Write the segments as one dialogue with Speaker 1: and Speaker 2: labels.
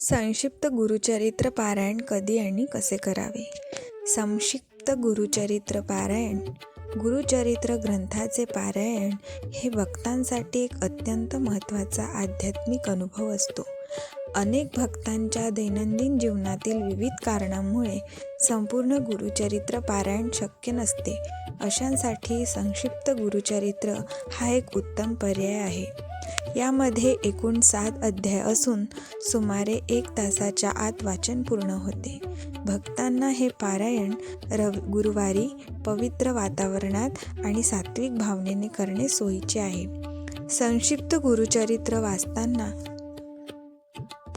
Speaker 1: संक्षिप्त गुरुचरित्र पारायण कधी आणि कसे करावे? संक्षिप्त गुरुचरित्र पारायण. गुरुचरित्र ग्रंथाचे पारायण हे भक्तांसाठी एक अत्यंत महत्त्वाचा आध्यात्मिक अनुभव असतो. अनेक भक्तांच्या दैनंदिन जीवनातील विविध कारणांमुळे संपूर्ण गुरुचरित्र पारायण शक्य नसते. अशांसाठी संक्षिप्त गुरुचरित्र हा एक उत्तम पर्याय आहे. यामध्ये एकूण सात अध्याय असून सुमारे एक तासाच्या आत वाचन पूर्ण होते. भक्तांना हे पारायण रव गुरुवारी पवित्र वातावरणात आणि सात्विक भावनेने करणे सोयीचे आहे. संक्षिप्त गुरुचरित्र वाचताना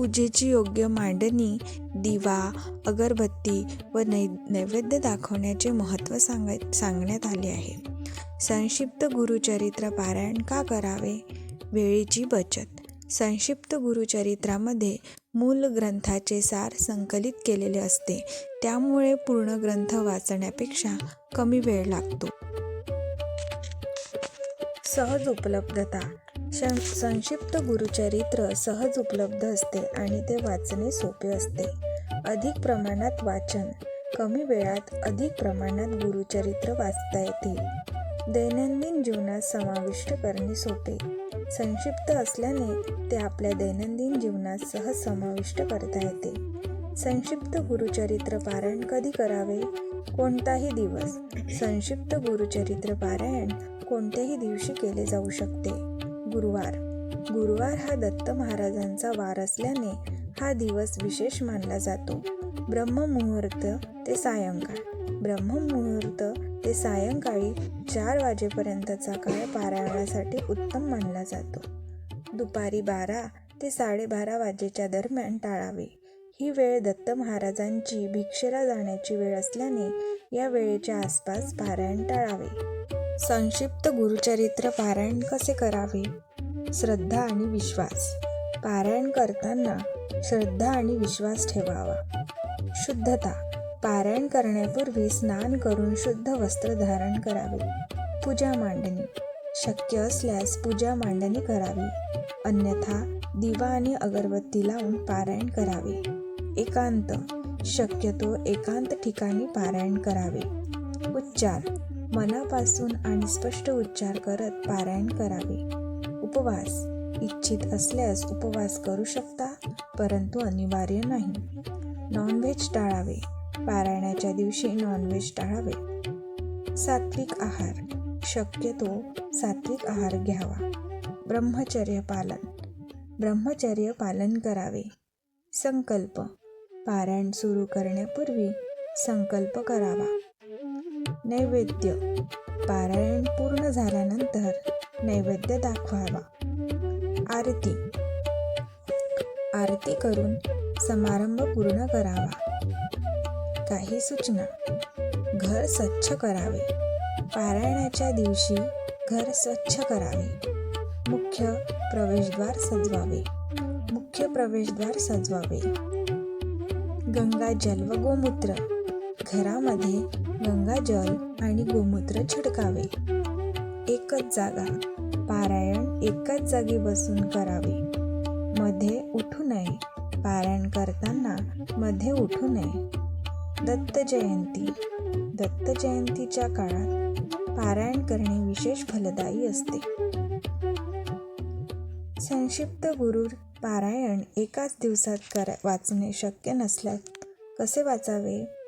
Speaker 1: पूजेची योग्य मांडणी दिवा अगरबत्ती व नै नैवेद्य दाखवण्याचे महत्त्व सांगाय सांगण्यात आले आहे. संक्षिप्त गुरुचरित्र पारायण का करावे? वेळेची बचत. संक्षिप्त गुरुचरित्रामध्ये मूल ग्रंथाचे सार संकलित केलेले असते. त्यामुळे पूर्ण ग्रंथ वाचण्यापेक्षा कमी वेळ लागतो. सहज उपलब्धता. शन संक्षिप्त गुरुचरित्र सहज उपलब्ध असते आणि ते वाचणे सोपे असते. अधिक प्रमाणात वाचन. कमी वेळात अधिक प्रमाणात गुरुचरित्र वाचता येतील दैनंदिन जीवनात समाविष्ट करणे सोपे. संक्षिप्त असल्याने ते आपल्या दैनंदिन जीवनात सहज समाविष्ट करता येते. संक्षिप्त गुरुचरित्र पारायण कधी करावे? कोणताही दिवस. संक्षिप्त गुरुचरित्र पारायण कोणत्याही दिवशी केले जाऊ शकते. गुरुवार. गुरुवार हा दत्त महाराजांचा वार असल्याने हा दिवस विशेष मानला जातो. ब्रह्ममुहूर्त ते सायंकाळ. ब्रह्ममुहूर्त ते सायंकाळी चार वाजेपर्यंतचा काळ पारायणासाठी उत्तम मानला जातो. दुपारी बारा ते साडेबारा वाजेच्या दरम्यान टाळावे. ही वेळ दत्त महाराजांची भिक्षेला जाण्याची वेळ असल्याने या वेळेच्या आसपास पारायण टाळावे. संक्षिप्त गुरुचरित्र पारायण कसे करावे? श्रद्धा आणि विश्वास. पारायण करताना श्रद्धा आणि विश्वास ठेवावा. शुद्धता. पारायण करण्यापूर्वी स्नान करून शुद्ध वस्त्र धारण करावे. पूजा मांडणी. शक्य असल्यास पूजा मांडणी करावी. अन्यथा दिवा आणि अगरबत्ती लावून पारायण करावे. एकांत. शक्यतो एकांत ठिकाणी पारायण करावे. उच्चार. मनापासून आणि स्पष्ट उच्चार करत पारायण करावे. उपवास इच्छित असल्यास उपवास करू शकता परंतु अनिवार्य नाही. नॉनव्हेज टाळावे. पारायणाच्या दिवशी नॉनव्हेज टाळावे. सात्विक आहार. शक्यतो सात्विक आहार घ्यावा. ब्रह्मचर्य पालन. ब्रह्मचर्य पालन करावे. संकल्प. पारायण सुरू करण्यापूर्वी संकल्प करावा. नैवेद्य. पारायण पूर्ण झाल्यानंतर नैवेद्य दाखवावा. आरती. आरती करून समारंभ पूर्ण करावा. काही सूचना. घर स्वच्छ करावे. पारायणाच्या दिवशी घर स्वच्छ करावे. मुख्य प्रवेशद्वार सजवावे. मुख्य प्रवेशद्वार सजवावे. गंगाजल व गोमूत्र. घरामध्ये गंगाजल आणि गोमूत्र छिडकावे. एकच जागा पारायण एकाच जागी बसून करावे. मध्ये उठू नये पारायण करताना मध्ये उठू नये. दत्त जयंती दत्त जयंतीच्या काळात पारायण करणे विशेष फलदायी असते. संक्षिप्त गुरु पारायण एकाच दिवसात करा वाचणे शक्य नसल्यास कसे वाचावे?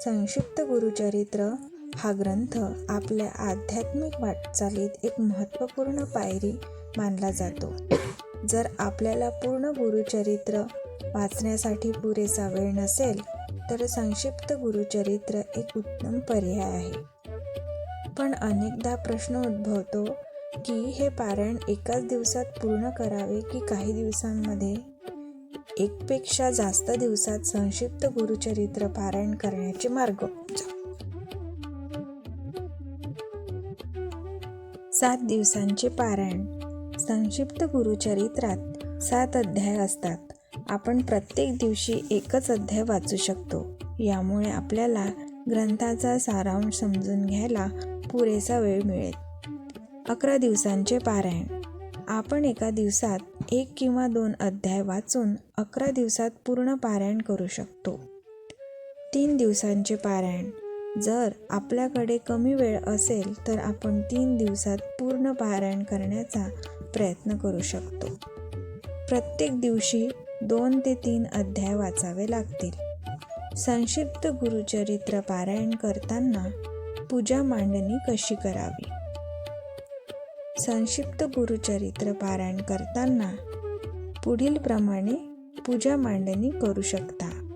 Speaker 1: संक्षिप्त गुरुचरित्र हा ग्रंथ आपल्या आध्यात्मिक वाटचालीत एक महत्त्वपूर्ण पायरी मानला जातो. जर आपल्याला पूर्ण गुरुचरित्र वाचण्यासाठी पुरेसा वेळ नसेल तर संक्षिप्त गुरुचरित्र एक उत्तम पर्याय आहे. पण अनेकदा प्रश्न उद्भवतो की हे पारायण एकाच दिवसात पूर्ण करावे की काही दिवसांमध्ये? एकपेक्षा जास्त दिवसात संक्षिप्त गुरुचरित्र पारायण करण्याचे मार्ग. सात दिवसांचे पारायण. संक्षिप्त गुरुचरित्रात सात अध्याय असतात. आपण प्रत्येक दिवशी एकच अध्याय वाचू शकतो. यामुळे आपल्याला ग्रंथाचा सारांश समजून घ्यायला पुरेसा वेळ मिळेल. अकरा दिवसांचे पारायण. आपण एका दिवसात एक किंवा दोन अध्याय वाचून अकरा दिवसात पूर्ण पारायण करू शकतो. तीन दिवसांचे पारायण. जर आपल्याकडे कमी वेळ असेल तर आपण तीन दिवसात पूर्ण पारायण करण्याचा प्रयत्न करू शकतो. प्रत्येक दिवशी दोन ते तीन अध्याय वाचावे लागतील. संक्षिप्त गुरुचरित्र पारायण करताना पूजा मांडणी कशी करावी? संक्षिप्त गुरुचरित्र पारायण करताना पुढील प्रमाणे पूजा मांडणी करू शकता.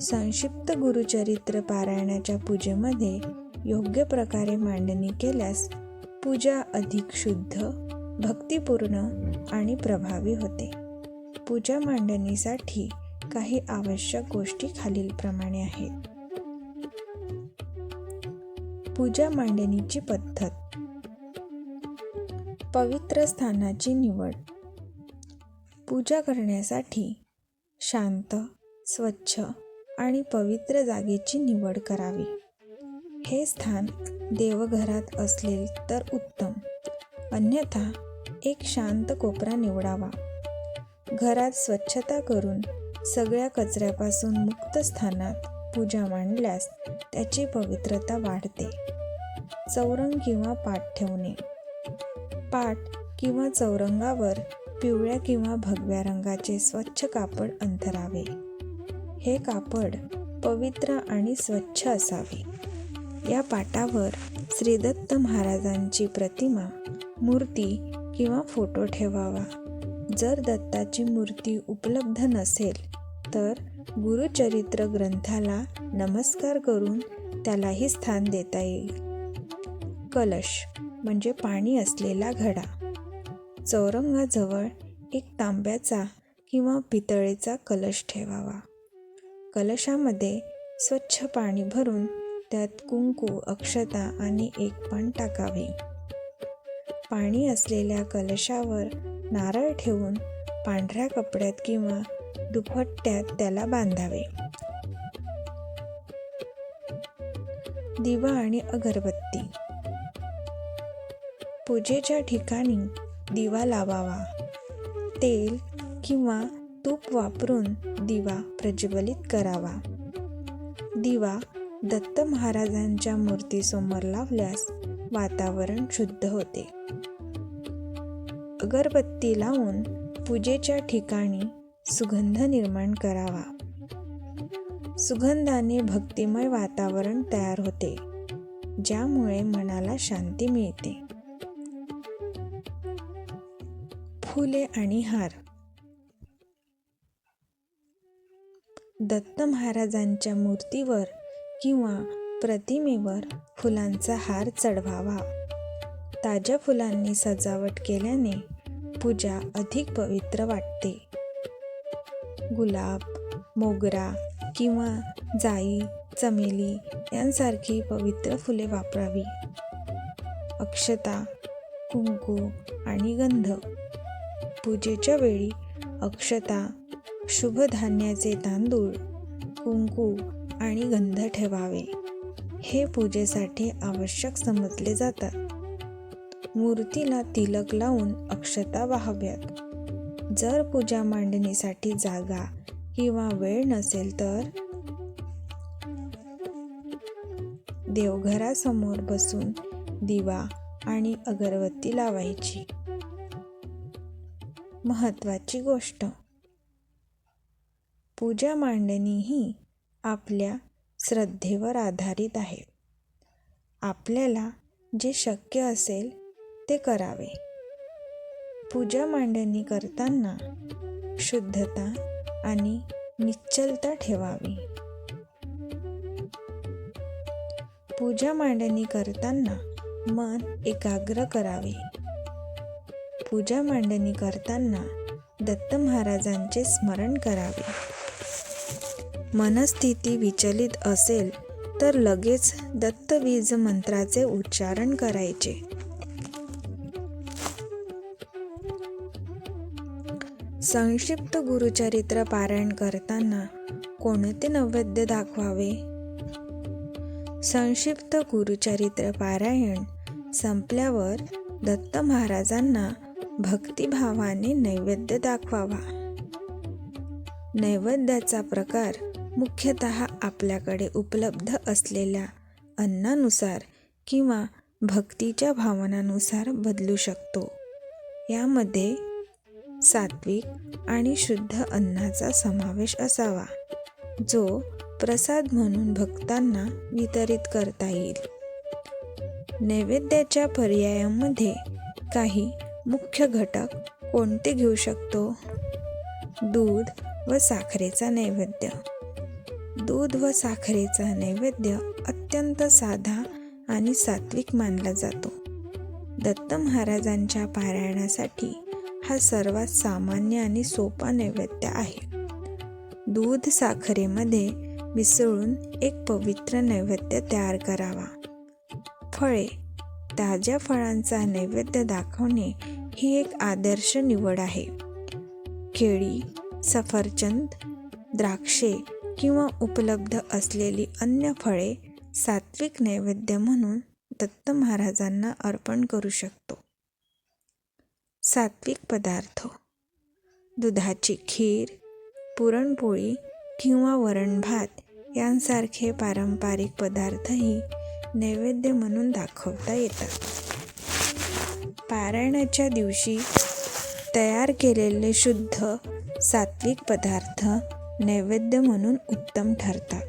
Speaker 1: संक्षिप्त गुरुचरित्र पारायणाच्या पूजेमध्ये योग्य प्रकारे मांडणी केल्यास पूजा अधिक शुद्ध भक्तिपूर्ण आणि प्रभावी होते. पूजा मांडणीसाठी काही आवश्यक गोष्टी खालीलप्रमाणे आहेत. पूजा मांडणीची पद्धत. पवित्र स्थानाची निवड. पूजा करण्यासाठी शांत स्वच्छ आणि पवित्र जागेची निवड करावी. हे स्थान देवघरात असले तर उत्तम. अन्यथा एक शांत कोपरा निवडावा. घरात स्वच्छता करून सगळ्या कचऱ्यापासून मुक्त स्थानात पूजा मांडल्यास त्याची पवित्रता वाढते. चौरंग किंवा पाठ ठेवणे. पाट किंवा चौरंगावर पिवळ्या किंवा भगव्या रंगाचे स्वच्छ कापड अंथरावे. हे कापड पवित्र आणि स्वच्छ असावे. या पाटावर श्रीदत्त महाराजांची प्रतिमा मूर्ती किंवा फोटो ठेवावा. जर दत्ताची मूर्ती उपलब्ध नसेल तर गुरुचरित्र ग्रंथाला नमस्कार करून त्यालाही स्थान देता येईल. कलश म्हणजे पाणी असलेला घडा. चौरंगाजवळ एक तांब्याचा किंवा पितळेचा कलश ठेवावा. कलशामध्ये स्वच्छ पाणी भरून त्यात कुंकू अक्षता आणि एक पान टाकावे. पाणी असलेल्या कलशावर नारळ ठेवून पांढऱ्या कपड्यात किंवा दुपट्ट्यात त्याला बांधावे. दिवा आणि अगरबत्ती. पूजेच्या ठिकाणी दिवा लावावा. तेल किंवा तूप वापरून दिवा प्रज्वलित करावा. दिवा दत्त महाराजांच्या मूर्तीसमोर लावल्यास वातावरण शुद्ध होते. अगरबत्ती लावून पूजेच्या ठिकाणी सुगंध निर्माण करावा. सुगंधाने भक्तिमय वातावरण तयार होते ज्यामुळे मनाला शांती मिळते. फुले आणि हार. दत्त महाराजांच्या मूर्तीवर किंवा प्रतिमेवर फुलांचा हार चढवावा. ताज्या फुलांनी सजावट केल्याने पूजा अधिक पवित्र वाटते. गुलाब मोगरा किंवा जाई चमेली यांसारखी पवित्र फुले वापरावी. अक्षता कुंकू आणि गंध. पूजेच्या वेळी अक्षता शुभ धान्याचे तांदूळ कुंकू आणि गंध ठेवावे. हे पूजेसाठी आवश्यक समजले जातात. मूर्तीला तिलक लावून अक्षता वाहाव्यात. जर पूजा मांडणीसाठी जागा किंवा वेळ नसेल तर देवघरासमोर बसून दिवा आणि अगरबत्ती लावायची. महत्त्वाची गोष्ट. पूजा मांडणी ही आपल्या श्रद्धेवर आधारित आहे. आपल्याला जे शक्य असेल ते करावे. पूजा मांडणी करताना शुद्धता आणि निश्चलता ठेवावी. पूजा मांडणी करताना मन एकाग्र करावे. पूजा मांडणी करताना दत्त महाराजांचे स्मरण करावे. मनस्थिती विचलित असेल तर लगेच दत्तवीज मंत्राचे उच्चारण करायचे. संक्षिप्त गुरुचरित्र पारायण करताना कोणते नैवेद्य दाखवावे? संक्षिप्त गुरुचरित्र पारायण संपल्यावर दत्त महाराजांना भक्तिभावाने नैवेद्य दाखवावा. नैवेद्याचा प्रकार मुख्यतः आपल्याकडे उपलब्ध असलेल्या अन्नानुसार किंवा भक्तीच्या भावनानुसार बदलू शकतो. यामध्ये सात्विक आणि शुद्ध अन्नाचा समावेश असावा जो प्रसाद म्हणून भक्तांना वितरित करता येईल. नैवेद्याच्या पर्यायामध्ये काही मुख्य घटक कोणते घेऊ शकतो? दूध व साखरेचा नैवेद्य. दूध व साखरेचा नैवेद्य अत्यंत साधा आणि सात्विक मानला जातो. दत्त महाराजांच्या पारायणासाठी हा सर्वात सामान्य आणि सोपा नैवेद्य आहे. दूध साखरेमध्ये मिसळून एक पवित्र नैवेद्य तयार करावा. फळे ताज्या फळांचा नैवेद्य दाखवणे ही एक आदर्श निवड आहे. केळी सफरचंद द्राक्षे किंवा उपलब्ध असलेली अन्य फळे सात्विक नैवेद्य म्हणून दत्त महाराजांना अर्पण करू शकतो. सात्विक पदार्थ दुधाची खीर पुरणपोळी किंवा वरण भात यांसारखे पारंपरिक पदार्थही नैवेद्य म्हणून दाखवता येतात. पारायणाच्या दिवशी तयार केलेले शुद्ध सात्विक पदार्थ नैवेद्य म्हणून उत्तम ठरतात.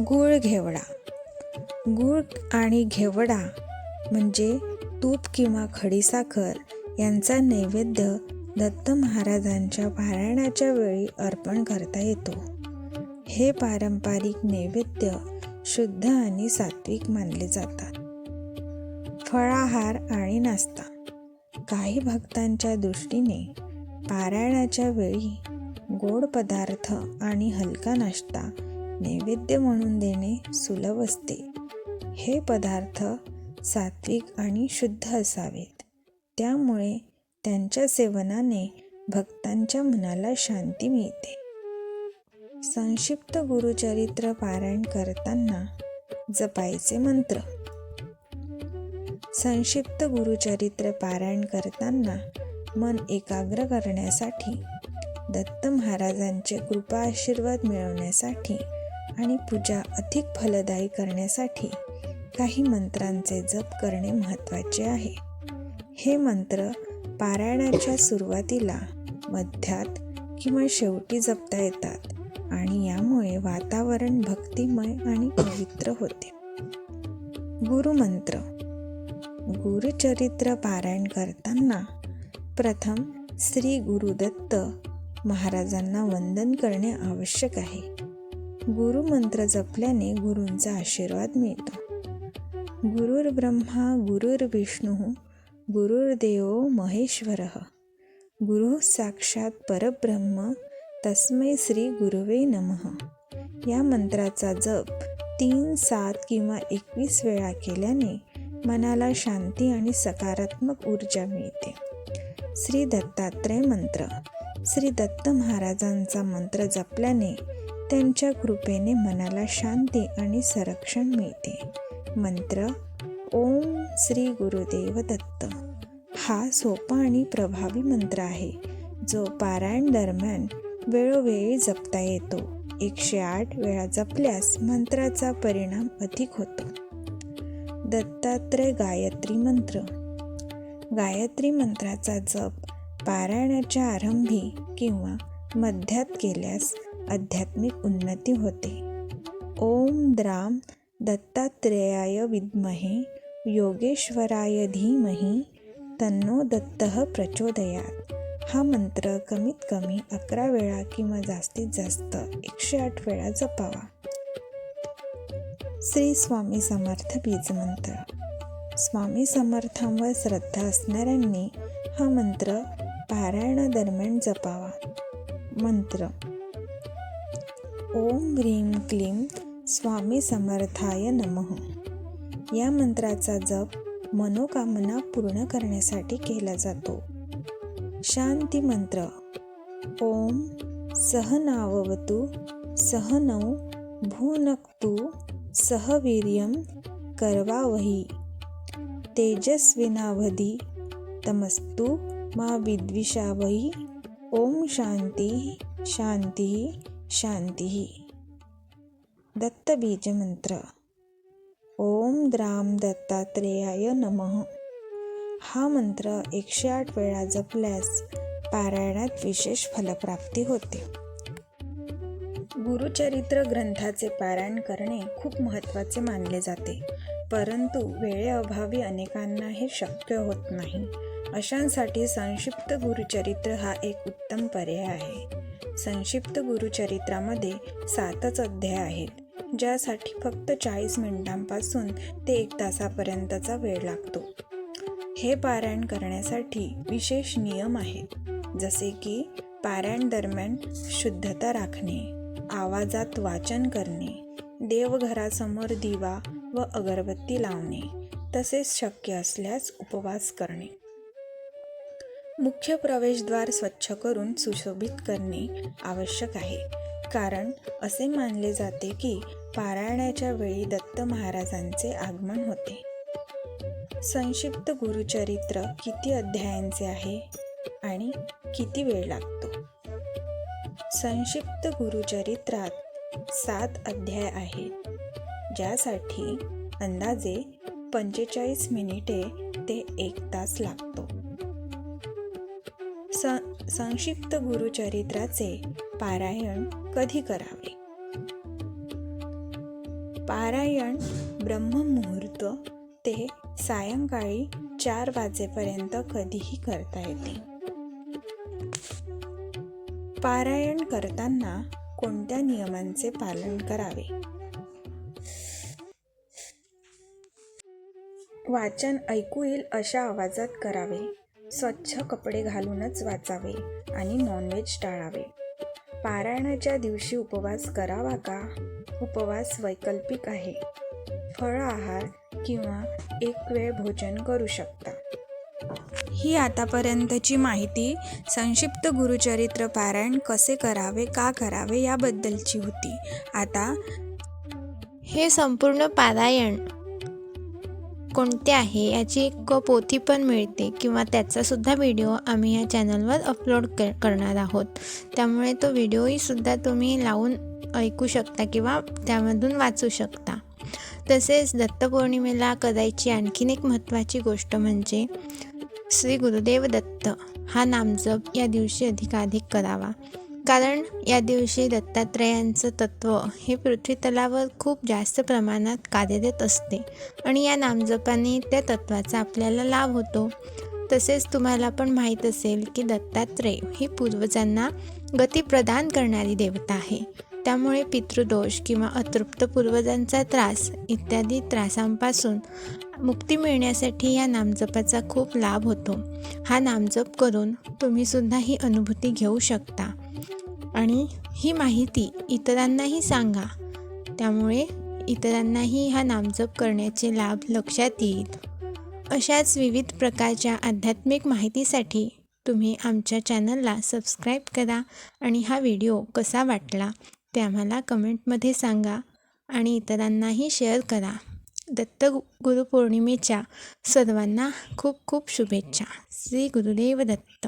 Speaker 1: गूळ घेवडा. गूळ आणि घेवडा म्हणजे तूप किंवा खडीसाखर यांचा नैवेद्य दत्त महाराजांच्या पारायणाच्या वेळी अर्पण करता येतो. हे पारंपरिक नैवेद्य शुद्ध आणि सात्विक मानले जातात. फळाहार आणि नाश्ता. काही भक्तांच्या दृष्टीने पारायणाच्या वेळी गोड पदार्थ आणि हलका नाश्ता नैवेद्य म्हणून देणे सुलभ असते. हे पदार्थ सात्विक आणि शुद्ध असावेत. त्यामुळे त्यांच्या सेवनाने भक्तांच्या मनाला शांती मिळते. संक्षिप्त गुरुचरित्र पारायण करताना जपायचे मंत्र. संक्षिप्त गुरुचरित्र पारायण करताना मन एकाग्र करण्यासाठी दत्त महाराजांचे कृपा आशीर्वाद मिळवण्यासाठी आणि पूजा अधिक फलदायी करण्यासाठी काही मंत्रांचे जप करणे महत्त्वाचे आहे. हे मंत्र पारायणाच्या सुरुवातीला मध्यात किंवा शेवटी जपता येतात आणि यामुळे वातावरण भक्तिमय आणि पवित्र होते. गुरुमंत्र गुरुचरित्र पारायण करताना प्रथम श्री गुरुदत्त महाराजांना वंदन करणे आवश्यक आहे. गुरुमंत्र जपल्याने गुरूंचा आशीर्वाद मिळतो. गुरुर्ब्रह्मा गुरुर्विष्णू गुरुर्देव महेश्वर. गुरु साक्षात परब्रह्म तस्मै श्री गुरुवे नमः. या मंत्राचा जप तीन सात किंवा एकवीस वेळा केल्याने मनाला शांती आणि सकारात्मक ऊर्जा मिळते. श्री दत्तात्रय मंत्र. श्री दत्त महाराजांचा मंत्र जपल्याने त्यांच्या कृपेने मनाला शांती आणि संरक्षण मिळते. मंत्र ओम श्री गुरुदेव दत्त. हा सोपा आणि प्रभावी मंत्र आहे जो पारायण दरम्यान वेळोवेळी जपता येतो. एकशे आठ वेळा जपल्यास मंत्राचा परिणाम अधिक होतो. दत्तात्रय गायत्री मंत्र. गायत्री मंत्राचा जप पारायणाच्या आरंभी किंवा मध्यात केल्यास आध्यात्मिक उन्नती होते. ओम द्राम दत्तात्रेयाय विद्महे योगेश्वराय धीमही तन्नो दत्त प्रचोदयात. हा मंत्र कमीत कमी अकरा वेळा किंवा जास्तीत जास्त एकशे आठ वेळा जपावा. श्री स्वामी समर्थ बीज मंत्र. स्वामी समर्थांवर श्रद्धा असणाऱ्यांनी हा मंत्र पारायणादरम्यान जपावा. मंत्र. ओम ह्रीं क्लीं स्वामी समर्थाय नमः. या मंत्राचा जप मनोकामना पूर्ण करण्यासाठी केला जातो. शांती मंत्र. ओम सहनाववतु सहनौ भूनक्तू सहवीर्यं करवावही। तेजस्विनावधी तमस्तु मा विद्विषावही। ओम शांती शांती शांती दत्तबीजमंत्र ओम द्राम दत्तात्रेयाय नमः। हा मंत्र एकशे आठ वेळा जपल्यास पारायणात विशेष फलप्राप्ती होते। गुरुचरित्र ग्रंथाचे पारायण करणे खूप महत्त्वाचे मानले जाते. परंतु वेळेअभावी अनेकांना हे शक्य होत नाही. अशांसाठी संक्षिप्त गुरुचरित्र हा एक उत्तम पर्याय आहे. संक्षिप्त गुरुचरित्रामध्ये सातच अध्याय आहेत ज्यासाठी फक्त चाळीस मिनिटांपासून ते एक तासापर्यंतचा वेळ लागतो. हे पारायण करण्यासाठी विशेष नियम आहेत जसे की पारायण दरम्यान शुद्धता राखणे. आवाजात वाचन करणे देवघरासमोर दिवा व अगरबत्ती लावणे तसेच शक्य असल्यास उपवास करणे. मुख्य प्रवेशद्वार स्वच्छ करून सुशोभित करणे आवश्यक आहे. कारण असे मानले जाते की पारायणाच्या वेळी दत्त महाराजांचे आगमन होते. संक्षिप्त गुरुचरित्र किती अध्यायांचे आहे आणि किती वेळ लागतो? संक्षिप्त गुरुचरित्रात सात अध्याय आहेत ज्यासाठी अंदाजे पंचेचाळीस मिनिटे ते एक तास लागतो. स संक्षिप्त गुरुचरित्राचे पारायण कधी करावे? पारायण ब्रह्ममुहूर्त ते सायंकाळी चार वाजेपर्यंत कधीही करता येते. पारायण करताना कोणत्या नियमांचे पालन करावे? वाचन ऐकू येईल अशा आवाजात करावे. स्वच्छ कपडे घालूनच वाचावे आणि नॉनव्हेज टाळावे. पारायणाच्या दिवशी उपवास करावा का? उपवास वैकल्पिक आहे. फळ आहार किंवा एक वेळ भोजन करू शकता. ही आतापर्यंतची माहिती संक्षिप्त गुरुचरित्र पारायण कसे करावे का करावे याबद्दलची होती. आता
Speaker 2: हे संपूर्ण पारायण कोणते आहे याची एक पोथी पण मिळते किंवा त्याचासुद्धा व्हिडिओ आम्ही या चॅनलवर अपलोड क करणार आहोत. त्यामुळे तो व्हिडिओहीसुद्धा तुम्ही लावून ऐकू शकता किंवा त्यामधून वाचू शकता. तसेच दत्तपौर्णिमेला करायची आणखीन एक महत्त्वाची गोष्ट म्हणजे श्री गुरुदेव दत्त हा नामजप या दिवशी अधिकाधिक करावा. कारण या दिवशी दत्तात्रयांचं तत्त्व हे पृथ्वीतलावर खूप जास्त प्रमाणात कार्यरत असते आणि या नामजपाने त्या तत्त्वाचा आपल्याला लाभ होतो. तसेच तुम्हाला पण माहीत असेल की दत्तात्रेय ही पूर्वजांना गती प्रदान करणारी देवता आहे. त्यामुळे पितृदोष किंवा अतृप्त पूर्वजांचा त्रास इत्यादी त्रासांपासून मुक्ती मिळण्यासाठी या नामजपाचा खूप लाभ होतो. हा नामजप करून तुम्हीसुद्धा ही अनुभूती घेऊ शकता. आणि ही माहिती इतरांनाही सांगा. त्यामुळे इतरांनाही हा नामजप करण्याचे लाभ लक्षात येईल. अशाच विविध प्रकारच्या आध्यात्मिक माहितीसाठी तुम्ही आमच्या चॅनलला सबस्क्राईब करा आणि हा व्हिडिओ कसा वाटला ते आम्हाला कमेंटमध्ये सांगा आणि इतरांनाही शेअर करा. दत्त गुरुपौर्णिमेच्या सर्वांना खूप खूप शुभेच्छा. श्री गुरुदेव दत्त.